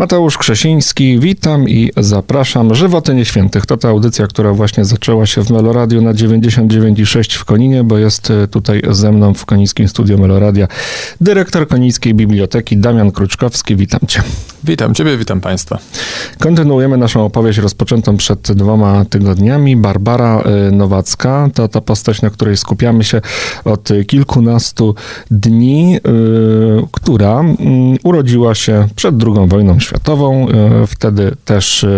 Mateusz Krzesiński, witam i zapraszam. Żywoty Nieświętych to ta audycja, która właśnie zaczęła się w Meloradiu na 99,6 w Koninie, bo jest e, tutaj ze mną w Konińskim Studio Meloradia dyrektor Konińskiej Biblioteki Damian Kruczkowski. Witam cię. Witam ciebie, witam państwa. Kontynuujemy naszą opowieść rozpoczętą przed dwoma tygodniami. Barbara e, Nowacka to ta postać, na której skupiamy się od kilkunastu dni, e, która mm, urodziła się przed II wojną światową. E, Wtedy też e,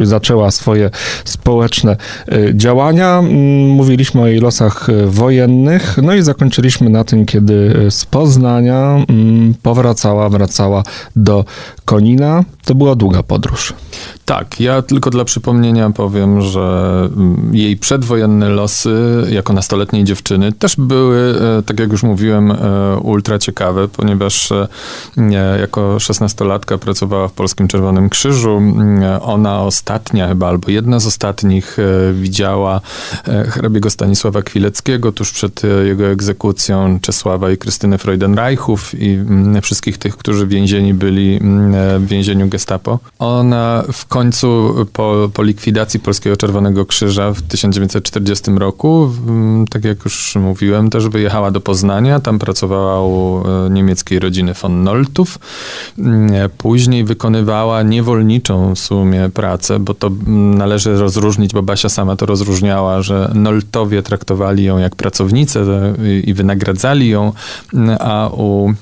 zaczęła swoje społeczne e, działania. Mm, Mówiliśmy o jej losach wojennych, no i zakończyliśmy na tym, kiedy z Poznania mm, powracała, wracała do Konina. To była długa podróż. Tak, ja tylko dla przypomnienia powiem, że mm, jej przedwojenne losy jako nastoletniej dziewczyny też były, e, tak jak już mówiłem, e, ultra ciekawe, ponieważ e, jako szesnastolatka pracowała w Polskim Czerwonym Krzyżu. Mm, Ona ostatnia chyba, albo jedna z ostatnich widziała hrabiego Stanisława Kwileckiego tuż przed jego egzekucją, Czesława i Krystyny Freudenreichów i mm, wszystkich tych, którzy więzieni byli w więzieniu gestapo. Ona w końcu po, po likwidacji Polskiego Czerwonego Krzyża w 1940 roku, mm, tak jak już mówiłem, też wyjechała do Poznania. Tam pracowała u e, niemieckiej rodziny von Noltów. Mm, Później wykonywała niewolniczą w sumie pracę, bo to mm, należy rozróżnić, bo Basia sama to rozróżniała, że Noltowie traktowali ją jak pracownicę e, i wynagradzali ją, a u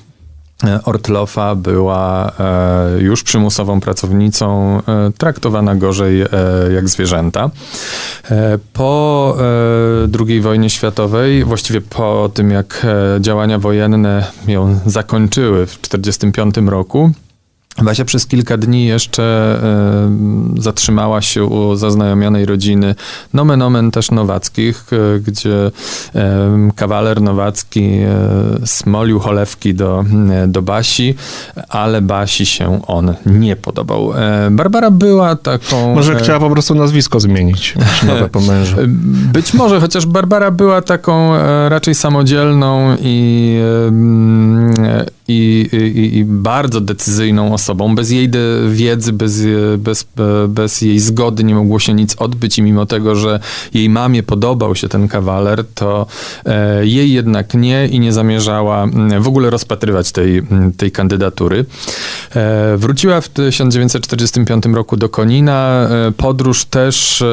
Ortlofa była e, już przymusową pracownicą, e, traktowana gorzej e, jak zwierzęta. E, po e, II wojnie światowej, właściwie po tym jak e, działania wojenne ją zakończyły w 1945 roku, Basia przez kilka dni jeszcze zatrzymała się u zaznajomionej rodziny nomen omen też Nowackich, e, gdzie kawaler Nowacki e, smolił cholewki do, e, do Basi, ale Basi się on nie podobał. Barbara była taką... Może chciała po prostu nazwisko zmienić, nowe po mężu. być może, chociaż Barbara była taką raczej samodzielną i, i, i, i bardzo decyzyjną osobą. Bez jej wiedzy, bez, bez, e, bez jej zgody nie mogło się nic odbyć i mimo tego, że jej mamie podobał się ten kawaler, to e, jej jednak nie i nie zamierzała mm, w ogóle rozpatrywać tej, mm, tej kandydatury. E, Wróciła w 1945 roku do Konina. Podróż też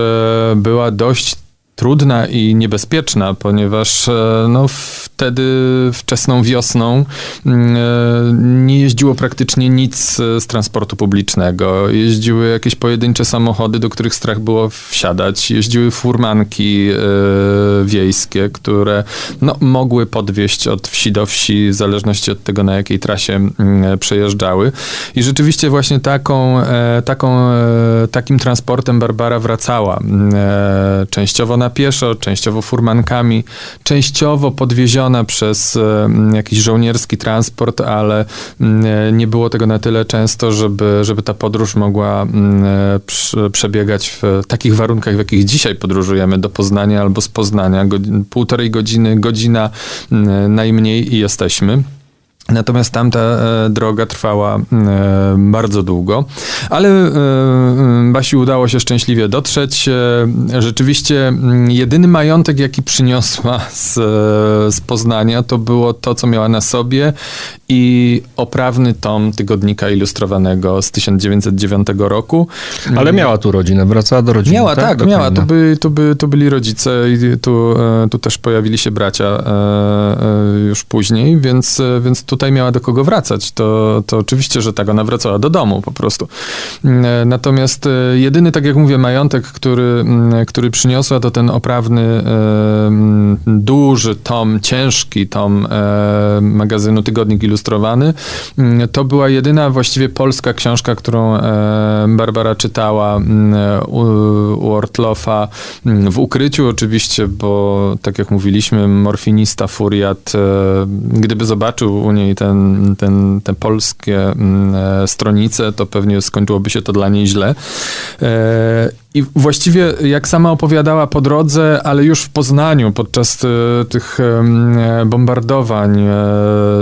była dość trudna i niebezpieczna, ponieważ e, no, wtedy wczesną wiosną mm, e, nie jeździło praktycznie nic e, z transportu publicznego. Jeździły jakieś pojedyncze samochody, do których strach było wsiadać. Jeździły furmanki wiejskie, które no, mogły podwieźć od wsi do wsi, w zależności od tego, na jakiej trasie mm, przejeżdżały. I rzeczywiście właśnie taką, taką, takim transportem Barbara wracała. Mm, Częściowo na pieszo, częściowo furmankami, częściowo podwieziona przez e, jakiś żołnierski transport, ale mm, e, nie było tego na tyle często, żeby, żeby ta podróż mogła mm, e, prze- przebiegać w takich warunkach, w jakich dzisiaj podróżujemy do Poznania albo z Poznania. Go, półtorej godziny, godzina mm, najmniej i jesteśmy. Natomiast tamta e, droga trwała e, bardzo długo, ale e, Basi udało się szczęśliwie dotrzeć. Rzeczywiście mm, jedyny majątek, jaki przyniosła z, z Poznania, to było to, co miała na sobie i oprawny tom tygodnika ilustrowanego z 1909 roku. Ale miała tu rodzinę, wracała do rodziny. Miała, tak, Do miała. To, by, to, by, to byli rodzice i tu, tu też pojawili się bracia już później, więc, więc tutaj miała do kogo wracać. To, to oczywiście, że tak, ona wracała do domu po prostu. E, Natomiast e, jedyny, tak jak mówię, majątek, który, m, który przyniosła, to ten oprawny, e, m, duży tom, ciężki tom e, magazynu Tygodnik Ilustrowany. Mm, To była jedyna właściwie polska książka, którą e, Barbara czytała mm, u, u mm, w ukryciu oczywiście, bo tak jak mówiliśmy, morfinista, furiat, e, gdyby zobaczył u niej ten, ten, te polskie mm, e, stronice, to pewnie skończyłoby się to dla niej źle. E, I właściwie, jak sama opowiadała po drodze, ale już w Poznaniu podczas e, tych em, bombardowań, e,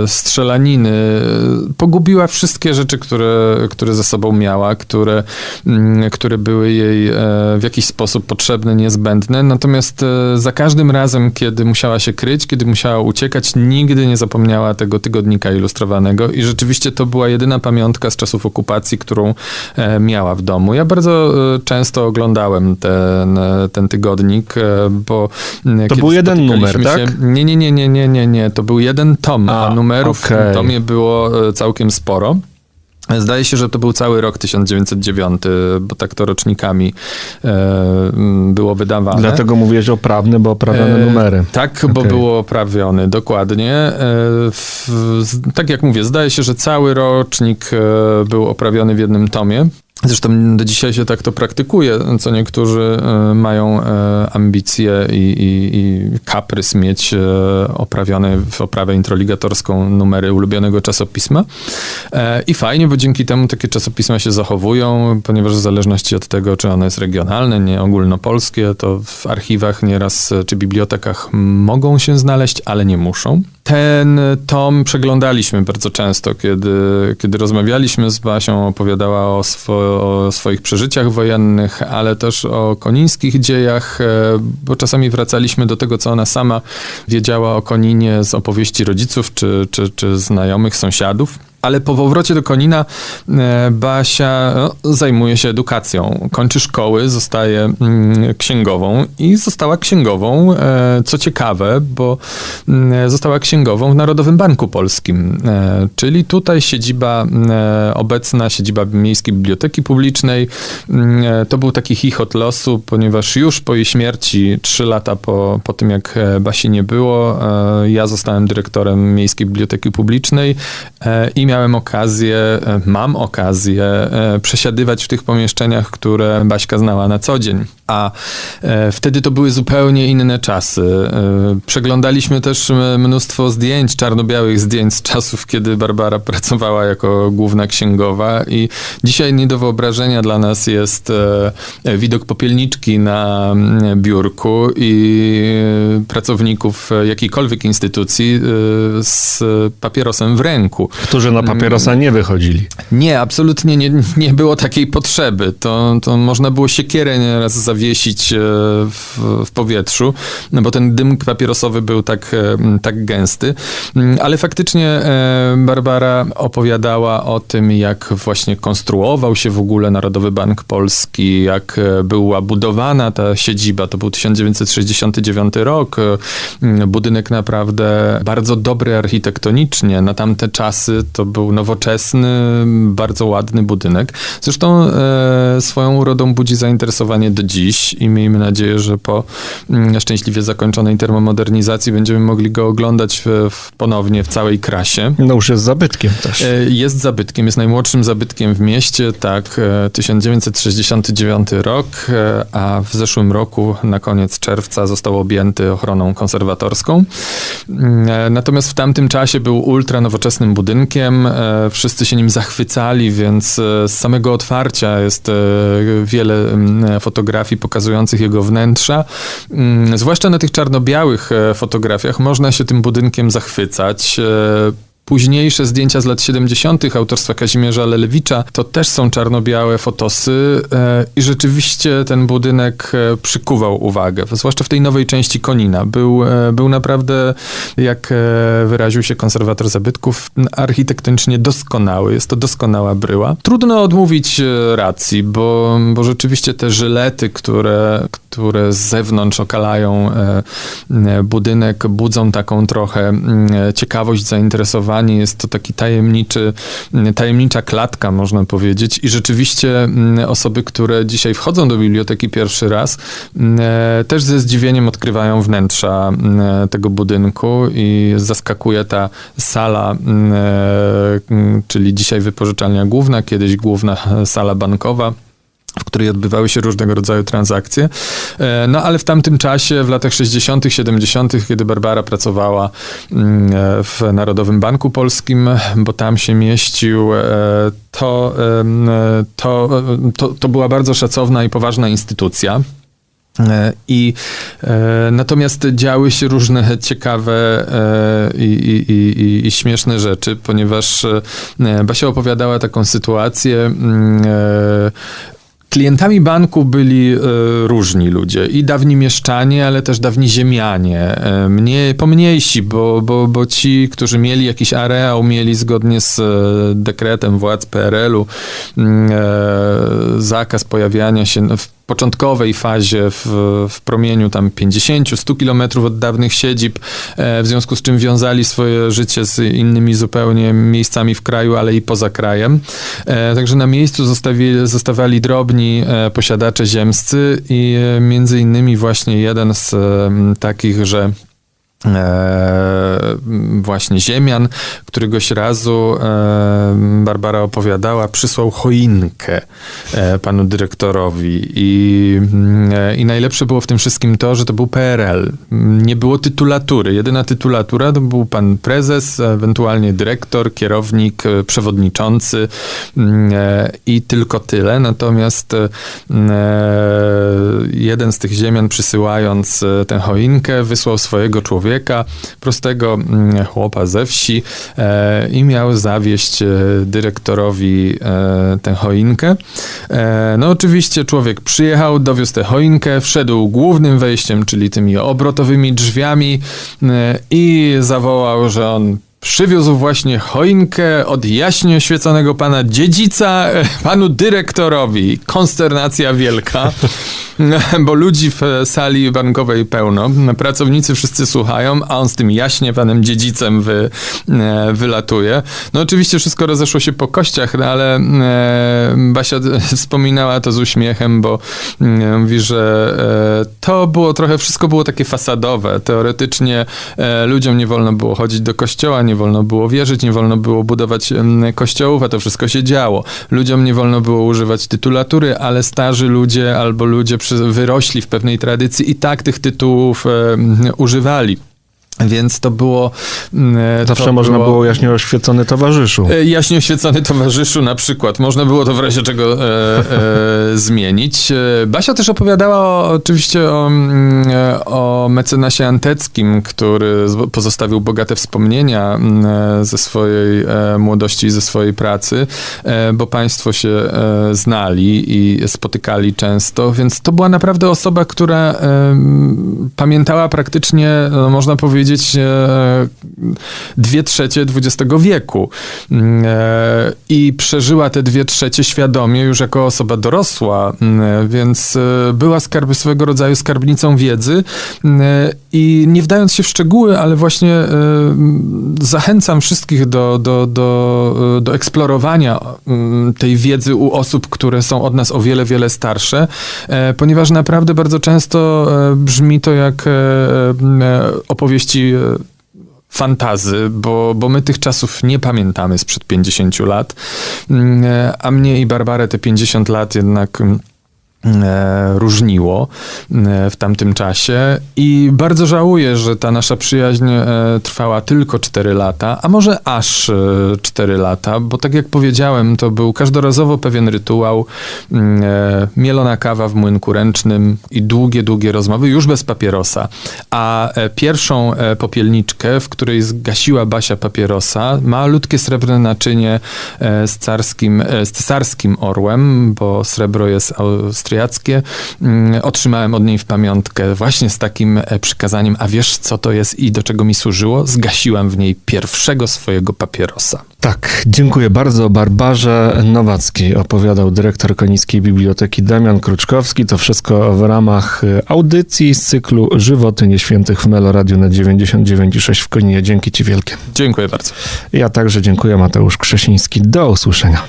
strzelaniny, e, pogubiła wszystkie rzeczy, które, które ze sobą miała, które, mm, które były jej e, w jakiś sposób potrzebne, niezbędne. Natomiast e, za każdym razem, kiedy musiała się kryć, kiedy musiała uciekać, nigdy nie zapomniała tego tygodnika ilustrowanego i rzeczywiście to była jedyna pamiątka z czasów okupacji, którą e, miała w domu. Ja bardzo e, często oglądałem ten, e, ten tygodnik, e, bo mm, To był jeden numer, się- tak? Nie, nie, nie, nie, nie, nie, nie. To był jeden tom, a, A, numerów w okej. tym tomie było e, całkiem sporo. Zdaje się, że to był cały rok 1909, bo tak to rocznikami e, było wydawane. Dlatego mówiłeś oprawny, bo oprawione E, numery. Tak, bo Okej. było oprawiony, dokładnie. E, w, tak jak mówię, zdaje się, że cały rocznik e, był oprawiony w jednym tomie. Zresztą do dzisiaj się tak to praktykuje, co niektórzy e, mają e, ambicje i, i, i kaprys mieć e, oprawione w oprawę introligatorską numery ulubionego czasopisma. I fajnie, bo dzięki temu takie czasopisma się zachowują, ponieważ w zależności od tego, czy ono jest regionalne, nie ogólnopolskie, to w archiwach nieraz czy bibliotekach mogą się znaleźć, ale nie muszą. Ten tom przeglądaliśmy bardzo często, kiedy, kiedy rozmawialiśmy z Basią, opowiadała o, swo, o swoich przeżyciach wojennych, ale też o konińskich dziejach, e, bo czasami wracaliśmy do tego, co ona sama wiedziała o Koninie z opowieści rodziców czy, czy, czy znajomych, sąsiadów. Ale po powrocie do Konina e, Basia no, zajmuje się edukacją. Kończy szkoły, zostaje mm, księgową i została księgową, e, co ciekawe, bo mm, została księgową w Narodowym Banku Polskim. E, czyli tutaj siedziba, e, obecna siedziba Miejskiej Biblioteki Publicznej. Mm, e, To był taki chichot losu, ponieważ już po jej śmierci, trzy lata po, po tym jak e, Basi nie było, e, ja zostałem dyrektorem Miejskiej Biblioteki Publicznej e, i miałem okazję, e, mam okazję e, przesiadywać w tych pomieszczeniach, które Baśka znała na co dzień. A e, wtedy to były zupełnie inne czasy. E, Przeglądaliśmy też mnóstwo zdjęć, czarno-białych zdjęć z czasów, kiedy Barbara pracowała jako główna księgowa i dzisiaj nie do wyobrażenia dla nas jest e, widok popielniczki na mm, biurku i pracowników jakiejkolwiek instytucji z papierosem w ręku. Którzy na papierosa nie wychodzili. Nie, absolutnie nie, nie było takiej potrzeby. To, to można było siekierę nieraz zawiesić e, w, w powietrzu, no bo ten dym papierosowy był tak, e, tak gęsty. Mm, Ale faktycznie e, Barbara opowiadała o tym, jak właśnie konstruował się w ogóle Narodowy Bank Polski, jak była budowana ta siedziba. To był 1969 rok. Budynek naprawdę bardzo dobry architektonicznie. Na tamte czasy to był nowoczesny, bardzo ładny budynek. Zresztą swoją urodą budzi zainteresowanie do dziś i miejmy nadzieję, że po mm, szczęśliwie zakończonej termomodernizacji będziemy mogli go oglądać w, w, ponownie w całej krasie. No już jest zabytkiem też. E, Jest zabytkiem, jest najmłodszym zabytkiem w mieście, tak, e, 1969 rok, e, a w zeszłym roku, na koniec czerwca, został objęty ochroną konserwatorską. Mm, e, Natomiast w tamtym czasie był ultra nowoczesnym budynkiem, e, wszyscy się nim zachwycali, więc e, z samego otwarcia jest e, wiele mm, fotografii pokazujących jego wnętrza. Mm, Zwłaszcza na tych czarno-białych e, fotografiach można się tym budynkiem zachwycać. Późniejsze zdjęcia z lat 70. autorstwa Kazimierza Lelewicza to też są czarno-białe fotosy e, i rzeczywiście ten budynek e, przykuwał uwagę, zwłaszcza w tej nowej części Konina. Był, e, był naprawdę, jak wyraził się konserwator zabytków, architektonicznie doskonały. Jest to doskonała bryła. Trudno odmówić racji, bo, bo rzeczywiście te żylety, które, które z zewnątrz okalają budynek, budzą taką trochę ciekawość, zainteresowanie. Jest to taki tajemniczy, tajemnicza klatka, można powiedzieć. I rzeczywiście mm, osoby, które dzisiaj wchodzą do biblioteki pierwszy raz, mm, e, też ze zdziwieniem odkrywają wnętrza mm, tego budynku i zaskakuje ta sala, e, czyli dzisiaj wypożyczalnia główna, kiedyś główna sala bankowa której odbywały się różnego rodzaju transakcje. E, No ale w tamtym czasie, w latach 60., 70., kiedy Barbara pracowała mm, e, w Narodowym Banku Polskim, bo tam się mieścił, e, to, to, to, to była bardzo szacowna i poważna instytucja. I e, natomiast działy się różne ciekawe e, i, i, i, śmieszne rzeczy, ponieważ e, Basia opowiadała taką sytuację. Klientami banku byli e, różni ludzie. I dawni mieszczanie, ale też dawni ziemianie, mniej, pomniejsi, bo, bo, bo ci, którzy mieli jakiś areał, mieli zgodnie z e, dekretem władz PRL-u mm, zakaz pojawiania się w początkowej fazie w, w promieniu tam 50-100 kilometrów od dawnych siedzib, e, w związku z czym wiązali swoje życie z innymi zupełnie miejscami w kraju, ale i poza krajem. E, Także na miejscu zostawili, zostawali drobni e, posiadacze ziemscy i między innymi właśnie jeden z takich, że e, właśnie ziemian, któregoś razu e, Barbara opowiadała, przysłał choinkę e, panu dyrektorowi i, i najlepsze było w tym wszystkim to, że to był PRL. Nie było tytulatury. Jedyna tytulatura to był pan prezes, ewentualnie dyrektor, kierownik, przewodniczący mm, i tylko tyle. Natomiast jeden z tych ziemian przysyłając tę choinkę wysłał swojego człowieka, prostego mm, chłopa ze wsi e, i miał zawieść e, dyrektorowi e, tę choinkę. E, no oczywiście człowiek przyjechał, dowiózł tę choinkę, wszedł głównym wejściem, czyli tymi obrotowymi drzwiami e, i zawołał, że on Przywiózł właśnie choinkę od jaśnie oświeconego pana dziedzica panu dyrektorowi. Konsternacja wielka, bo ludzi w sali bankowej pełno. Pracownicy wszyscy słuchają, a on z tym jaśnie panem dziedzicem wy, e, wylatuje. No oczywiście wszystko rozeszło się po kościach, no ale e, Basia wspominała to z uśmiechem, bo e, mówi, że to było trochę, wszystko było takie fasadowe. Teoretycznie ludziom nie wolno było chodzić do kościoła, nie wolno było wierzyć, nie wolno było budować kościołów, a to wszystko się działo. Ludziom nie wolno było używać tytulatury, ale starzy ludzie albo ludzie wyrośli w pewnej tradycji i tak tych tytułów używali. Więc to było. mm, Zawsze to można było jaśnie oświecony towarzyszu. E, Jaśnie oświecony towarzyszu na przykład. Można było to w razie czego e, e, zmienić. E, Basia też opowiadała oczywiście o, mm, e, o mecenasie Anteckim, który pozostawił bogate wspomnienia mm, ze swojej młodości i ze swojej pracy, bo państwo się znali i spotykali często, więc to była naprawdę osoba, która pamiętała praktycznie, no, można powiedzieć, e, dwie trzecie XX wieku. Mm, e, i przeżyła te dwie trzecie świadomie już jako osoba dorosła, mm, więc e, była skarby swego rodzaju skarbnicą wiedzy. Mm, i nie wdając się w szczegóły, ale właśnie zachęcam wszystkich do, do, do, do eksplorowania tej wiedzy u osób, które są od nas o wiele, wiele starsze, ponieważ naprawdę bardzo często brzmi to jak e, opowieści e, fantazy, bo, bo my tych czasów nie pamiętamy sprzed 50 lat, Mm, e, a mnie i Barbarę te 50 lat jednak mm, różniło e, w tamtym czasie i bardzo żałuję, że ta nasza przyjaźń e, trwała tylko 4 lata, a może aż e, 4 lata, bo tak jak powiedziałem, to był każdorazowo pewien rytuał, mm, e, mielona kawa w młynku ręcznym i długie, długie rozmowy, już bez papierosa. A e, pierwszą e, popielniczkę, w której zgasiła Basia papierosa, malutkie srebrne naczynie e, z carskim, e, z cesarskim orłem, bo srebro jest austriackie, mm, otrzymałem od niej w pamiątkę właśnie z takim e, przykazaniem, a wiesz co to jest i do czego mi służyło? Zgasiłam w niej pierwszego swojego papierosa. Tak, dziękuję bardzo. Barbarze Nowackiej opowiadał dyrektor Konickiej Biblioteki Damian Kruczkowski. To wszystko w ramach y, audycji z cyklu Żywoty Nieświętych w Meloradiu na 99,6 w Koninie. Dzięki Ci wielkie. Dziękuję bardzo. Ja także dziękuję Mateusz Krzesiński. Do usłyszenia.